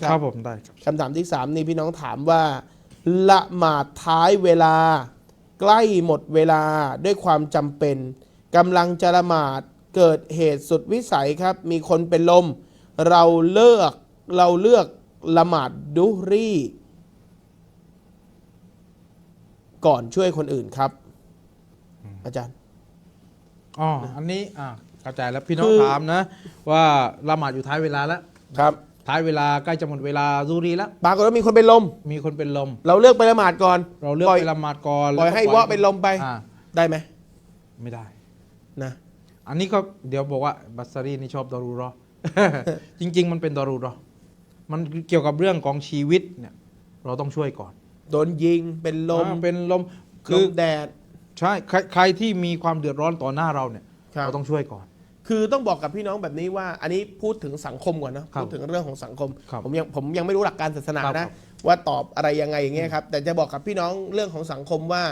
ครับผมได้ครับคำถามที่สามนี่พี่น้องถามว่า ละหมาดท้ายเวลา ใกล้หมดเวลาด้วยความจำเป็นกำลังจะละหมาดเกิดเหตุสุดวิสัยครับ มีคนเป็นลม เราเลือกเราเลือกละหมาดดุฮรีก่อนช่วยคนอื่นครับ อาจารย์ อ๋ออันนี้อ่าเข้าใจแล้วพี่น้องคือ ถามนะ ว่าละหมาดอยู่ท้ายเวลาแล้ว ครับ ท้ายเวลาใกล้จะหมดเวลาซูรีแล้วปรากฏว่ามีคนเป็นลม มีคนเป็นลม เราเลือกไปละหมาดก่อนเราเลือกปล่อยไปละหมาดก่อนปล่อยให้แก็วะเป็นลมไปอ่าได้ไหมไม่ได้ นะ อันนี้ก็เดี๋ยวบอกว่าบัสซารีนี่ชอบดอรูเรอ จริง ๆ มันเป็นดอรูเรอ มันเกี่ยวกับเรื่องของชีวิตเนี่ยเราต้องช่วยก่อนโดนยิงเป็นลมอ่าเป็นลมลคือมแดด ใช่ใครใครที่มีความเดือดร้อนต่อหน้าเราเนี่ยครับ เราต้องช่วยก่อน คือต้องบอกกับพี่น้องแบบนี้ว่า อันนี้พูดถึงสังคมก่อนนะครับพูดถึงเรื่องของสังคม ครับผมยังผมยังไม่รู้หลักการศาสนาครับ นะครับว่าตอบอะไรยังไงอย่างเงี้ยครับ แต่จะบอกกับพี่น้องเรื่องของสังคมว่า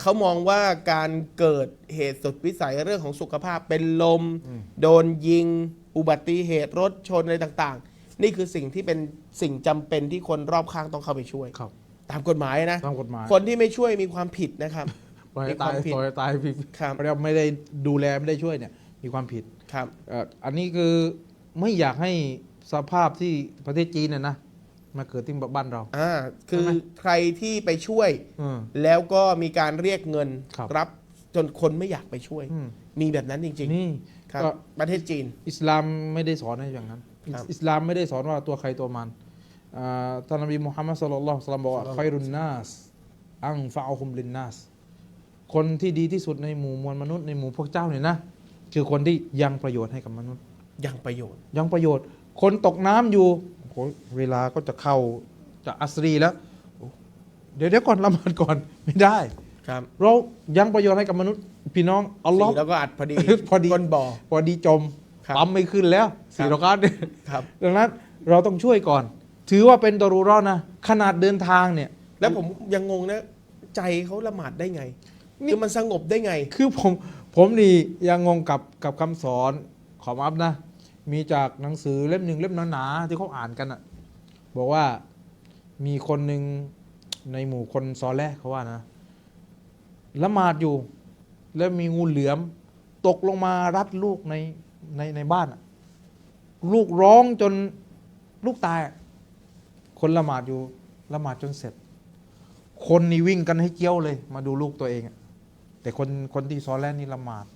เขามองว่าการเกิดเหตุสุดวิสัยเรื่องของสุขภาพเป็นลม โดนยิง อุบัติเหตุรถชนอะไรต่างๆ นี่คือสิ่งที่เป็นสิ่งจำเป็นที่คนรอบข้างต้องเข้าไปช่วย ครับตามกฎหมายนะตามกฎหมายคนที่ไม่ช่วยมีความผิดนะครับ ปล่อยให้มีคตาวยามผิด ปล่อยให้ตายพี่ครับเราไม่ได้ดูแลไม่ได้ช่วยเนี่ย มีความผิดครับเอ่ออันนี้คือไม่อยากให้สภาพที่ประเทศจีนเนี่ยนะมาเกิดที่บ้านเราอ่าคือใช่ไหมใครที่ไปช่วยอืมแล้วก็มีการเรียกเงินครับบจนคนไม่อยากไปช่วยอืมมีแบบนั้นจริงนี่ๆครับก็ประเทศจีน อิสลามไม่ได้สอนให้อย่างนั้นครับอิสลามไม่ได้สอนว่าตัวใครตัวมันอ่าท่านนบีมุฮัมมัดสุลลัลลอฮุอะลัยฮิวะซัลลัมบอกว่าครับไครุนนัสอังฟะอุฮุมลินนัสคนที่ดีที่สุดในหมู่มวลมนุษย์ในหมู่พวกเจ้าเนี่ยนะ คือคนที่ยังประโยชน์ให้กับมนุษย์ ยังประโยชน์ ยังประโยชน์ คนตกน้ำอยู่โอ้โหเวลาก็จะเข้าจะอัสรีแล้วโอ้เดี๋ยวเดี๋ยวก่อนละหมาดก่อนไม่ได้ ครับ เรายังประโยชน์ให้กับมนุษย์ พี่น้องอัลลอฮ์สี่แล้วก็อัดพอดีพอดีก้นบ่อพอดีจมครับปั๊มไม่ขึ้นแล้วครัสี่บรอกาตเนี่ยครับ ดังนั้นเราต้องช่วยก่อน ถือว่าเป็นดอรูเรอนะ ขนาดเดินทางเนี่ย แล้วผมยังงงนะ ใจเขาละหมาดได้ไง นี่คือมันสงบได้ไง คือผม ผมนี่ยังงงกับกับคำสอนของอัพนะ มีจากหนังสือเล่มหนึ่งเล่มหนาๆที่เขาอ่านกันอะบอกว่ามีคนหนึ่งในหมู่คนซอแลเขาว่านะละหมาดอยู่ แล้วมีงูเหลือม ตกลงมารัดลูกในในในบ้านลูกร้องจนลูกตาย คนละหมาดอยู่ละหมาดจนเสร็จ คนนี่วิ่งกันให้เกี้ยวเลย มาดูลูกตัวเองอะ แต่คนคนที่ซ้อนแรกนี่ละหมาด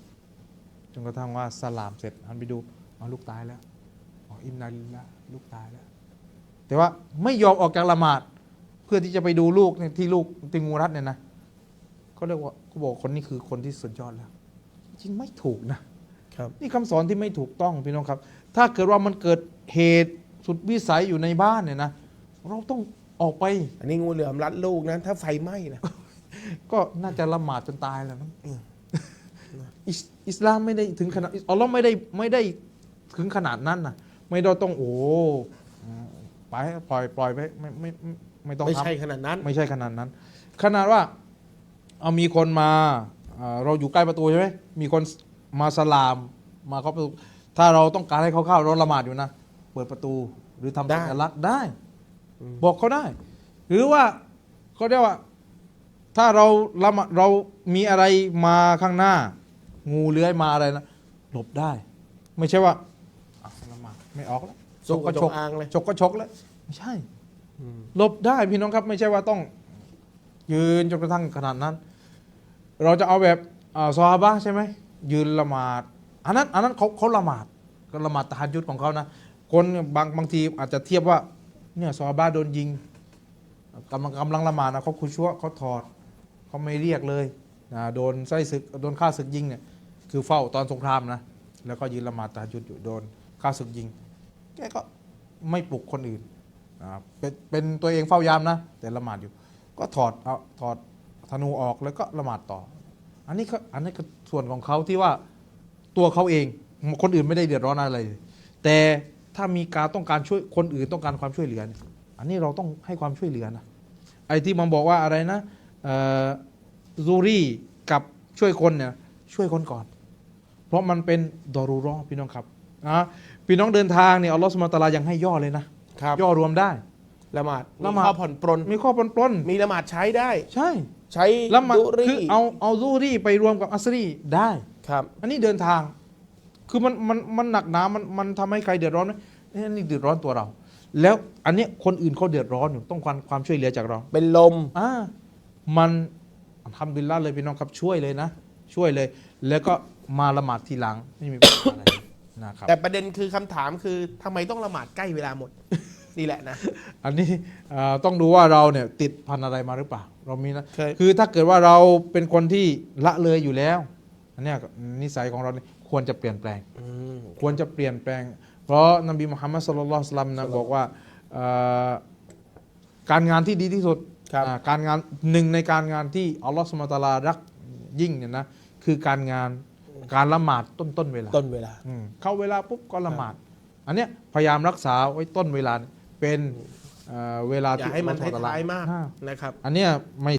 จนกระทั่งว่าสลามเสร็จหันไปดูเอาลูกตายแล้วอ๋ออินนาลิลละลูกตายแล้ว แต่ว่าไม่ยอมออกจากละหมาด เพื่อที่จะไปดูลูกเนี่ยที่ลูกติงูรัดเนี่ยนะเขาเรียกว่าเขาบอกคนนี้คือคนที่สุดยอดแล้ว จริงไม่ถูกนะครับนี่คำสอนที่ไม่ถูกต้องพี่น้องครับ ถ้าเกิดว่ามันเกิดเหตุสุดวิสัยอยู่ในบ้านเนี่ยนะเราต้องออกไป อันนี้งูเหลือมรัดลูกนะถ้าไฟไหม้นะ ก็น่าจะละหมาดจนตายแล้วมั้งอิสอิสลามไม่ได้ถึงขนาดอัลลอฮ์ไม่ได้ไม่ได้ถึงขนาดนั้นนะไม่ได้ต้องโอ้ไปปล่อยปล่อยไปไม่ไม่ไม่ไม่ต้องไม่ทำใช่ขนาดนั้น ไม่ใช่ขนาดนั้น ขนาดว่าเอามีคนมาอ่าเราอยู่ใกล้ประตูใช่ไหมมีคนมาสลามมาเคาะประตูถ้าเราต้องการให้เขาเข้าเราละหมาดอยู่นะ เปิดประตูหรือทำได้สัญลักษณ์ได้อืมบอกเขาได้ หรือว่าเขาเรียกว่า ถ้าเราละหมาดเรามีอะไรมาข้างหน้า งูเลื้อยมาอะไรนะหลบได้ ไม่ใช่ว่าอะละหมาดไม่ออกแล้วสู้กับก็จชงกอางเลย ชกก็ชกแล้วไม่ใช่อืม หลบได้พี่น้องครับ ไม่ใช่ว่าต้อง ยืนจนกระทั่งขนาดนั้น เราจะเอาแบบอ่าซอฮาบะห์ใช่ไหมยืนละหมาดอันนั้นอันนั้นเขาเขาละหมาดก็ละหมาดตะฮัดยุดของเขานะคนบางบางทีอาจจะเทียบว่าเนี่ยซอฮาบะห์โดนยิง กำลังกำลังละหมาดนะเขาคุชัวเขาถอด เขาไม่เรียกเลยนะโดนไส้ศึกโดนฆ่าศึกยิงเนี่ยคือเฝ้าตอนสงครามนะแล้วก็ยืนละหมาดตะฮัดยุดอยู่โดนฆ่าศึกยิง แกก็ไม่ปลุกคนอื่นเป็นเป็นตัวเองเฝ้ายามนะ แต่ละหมาดอยู่ ก็ถอดเอาถอดธนูออกแล้วก็ละหมาดต่อ อันนี้ก็อันนี้ก็ส่วนของเขาที่ว่าตัวเขาเองคนอื่นไม่ได้เดือดร้อนอะไร แต่ถ้ามีการต้องการช่วยคนอื่นต้องการความช่วยเหลือ อันนี้เราต้องให้ความช่วยเหลือนะไอ้ที่มันบอกว่าอะไรนะ ซูรี่กับช่วยคนเนี่ยช่วยคนก่อน เพราะมันเป็นดอรูรอพี่น้องครับนะพี่น้องเดินทางเนี่ยอัลลอฮฺสุลตารายังให้ย่อเลยนะครับย่อรวมได้ละหมาดละมีหมาดข้อผ่อนปรนมีข้อปนปลนมีละหมาดใช้ได้ ใช่ใช้แล้วมันดุรีคือเอาเอาซูรี่ไปรวมกับอัสรีได้ครับ อันนี้เดินทาง คือมันมันมันหนักหนามันมันทำให้ใครเดือดร้อนไหมเอ้ยนี่เดือดร้อนตัวเรา แล้วอันเนี้ยคนอื่นเขาเดือดร้อนอยู่ต้องการความช่วยเหลือจากเรา เป็นลมอ่า มันทำบิลละเลยพี่น้องครับช่วยเลยนะ ช่วยเลย แล้วก็มาละหมาดทีหลังไม่มีปัญหาอะไรนะครับแต่ประเด็นคือคำถามคือทำไมต้องละหมาดใกล้เวลาหมด นี่แหละนะ อันนี้เอ่อต้องดูว่าเราเนี่ยติดพันอะไรมาหรือเปล่า เรามีนะเคย คือถ้าเกิดว่าเราเป็นคนที่ละเลยอยู่แล้วอันเนี้ยนิสัยของเราเนี่ยควรจะเปลี่ยนแปลง อืม ควรจะเปลี่ยนแปลง เพราะนบีมุฮัมมัดสุลลัลลอฮุอะลัยฮิวะสัลลัมนะบอกว่าเอ่อการงานที่ดีที่สุด ครับอ่าการงานหนึ่งในการงานที่อัลลอฮฺสุลตาลารักยิ่งเนี่ยนะคือการงานการละหมาดต้นต้นเวลาต้นเวลาอืมเข้าเวลาปุ๊บก็ละหมาด อันเนี้ยพยายามรักษาไว้ต้นเวลาเป็นเอ่อเวลาอย่าที่ให้มันอัลลอฮฺสุบฮานะฮูวะตะอลท้ายๆมากอ่นะครับ อันเนี้ยไม่